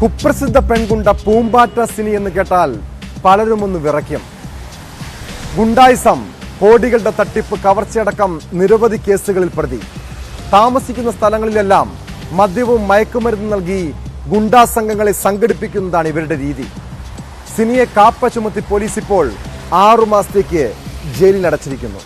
കുപ്രസിദ്ധ പെൺകുണ്ട പൂമ്പാറ്റ സിനി എന്ന് കേട്ടാൽ പലരും ഒന്ന് വിറയ്ക്കും. ഗുണ്ടായിസം കോടികളുടെ തട്ടിപ്പ് കവർച്ചയടക്കം നിരവധി കേസുകളിൽ പ്രതി. താമസിക്കുന്ന സ്ഥലങ്ങളിലെല്ലാം മദ്യവും മയക്കുമരുന്ന് നൽകി ഗുണ്ടാ സംഘങ്ങളെ സംഘടിപ്പിക്കുന്നതാണ് ഇവരുടെ രീതി. സിനിയെ കാപ്പ ചുമത്തി പോലീസ് ഇപ്പോൾ ആറുമാസത്തേക്ക് ജയിലിൽ അടച്ചിരിക്കുന്നു.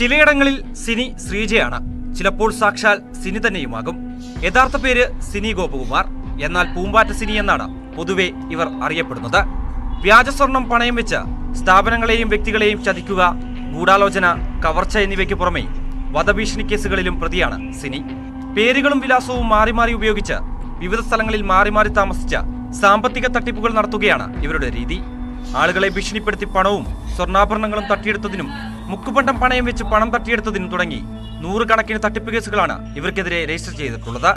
ചിലയിടങ്ങളിൽ സിനി ശ്രീജയാണ്. ചിലപ്പോൾ സാക്ഷാൽ സിനി തന്നെയുമാകും. യഥാർത്ഥ പേര് സിനി ഗോപകുമാർ. എന്നാൽ പൂമ്പാറ്റ സിനി എന്നാണ് പൊതുവെ ഇവർ അറിയപ്പെടുന്നത്. വ്യാജസ്വർണം പണയം വെച്ച് സ്ഥാപനങ്ങളെയും വ്യക്തികളെയും ചതിക്കുക ഗൂഢാലോചന കവർച്ച എന്നിവയ്ക്ക് പുറമെ വധഭീഷണി കേസുകളിലും പ്രതിയാണ് സിനി. പേരുകളും വിലാസവും മാറി മാറി ഉപയോഗിച്ച് വിവിധ സ്ഥലങ്ങളിൽ മാറി മാറി താമസിച്ച സാമ്പത്തിക തട്ടിപ്പുകൾ നടത്തുകയാണ് ഇവരുടെ രീതി. ആളുകളെ ഭീഷണിപ്പെടുത്തി പണവും സ്വർണാഭരണങ്ങളും തട്ടിയെടുത്തതിനും മുക്കുപണ്ടം പണയം വെച്ച് പണം തട്ടിയെടുത്തതിനു തുടങ്ങി. നൂറുകണക്കിന് തട്ടിപ്പ് കേസുകളാണ് ഇവർക്കെതിരെ രജിസ്റ്റർ ചെയ്തിട്ടുള്ളത്.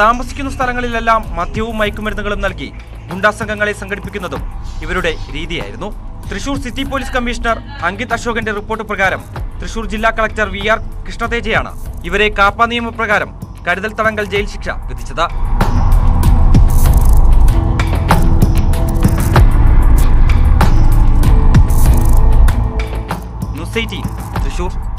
താമസിക്കുന്ന സ്ഥലങ്ങളിലെല്ലാം മദ്യവും മയക്കുമരുന്നുകളും നൽകി ഗുണ്ടാസംഘങ്ങളെ സംഘടിപ്പിക്കുന്നതും ഇവരുടെ രീതിയായിരുന്നു. Thrissur city police commissioner Ankit അശോകന്റെ റിപ്പോർട്ട് പ്രകാരം തൃശൂർ ജില്ലാ കളക്ടർ വി ആർ കൃഷ്ണതേജയാണ് ഇവരെ കാപ്പ നിയമപ്രകാരം കരുതൽ തടങ്കൽ ജയിൽ ശിക്ഷ വിധിച്ചത്. cd 直修。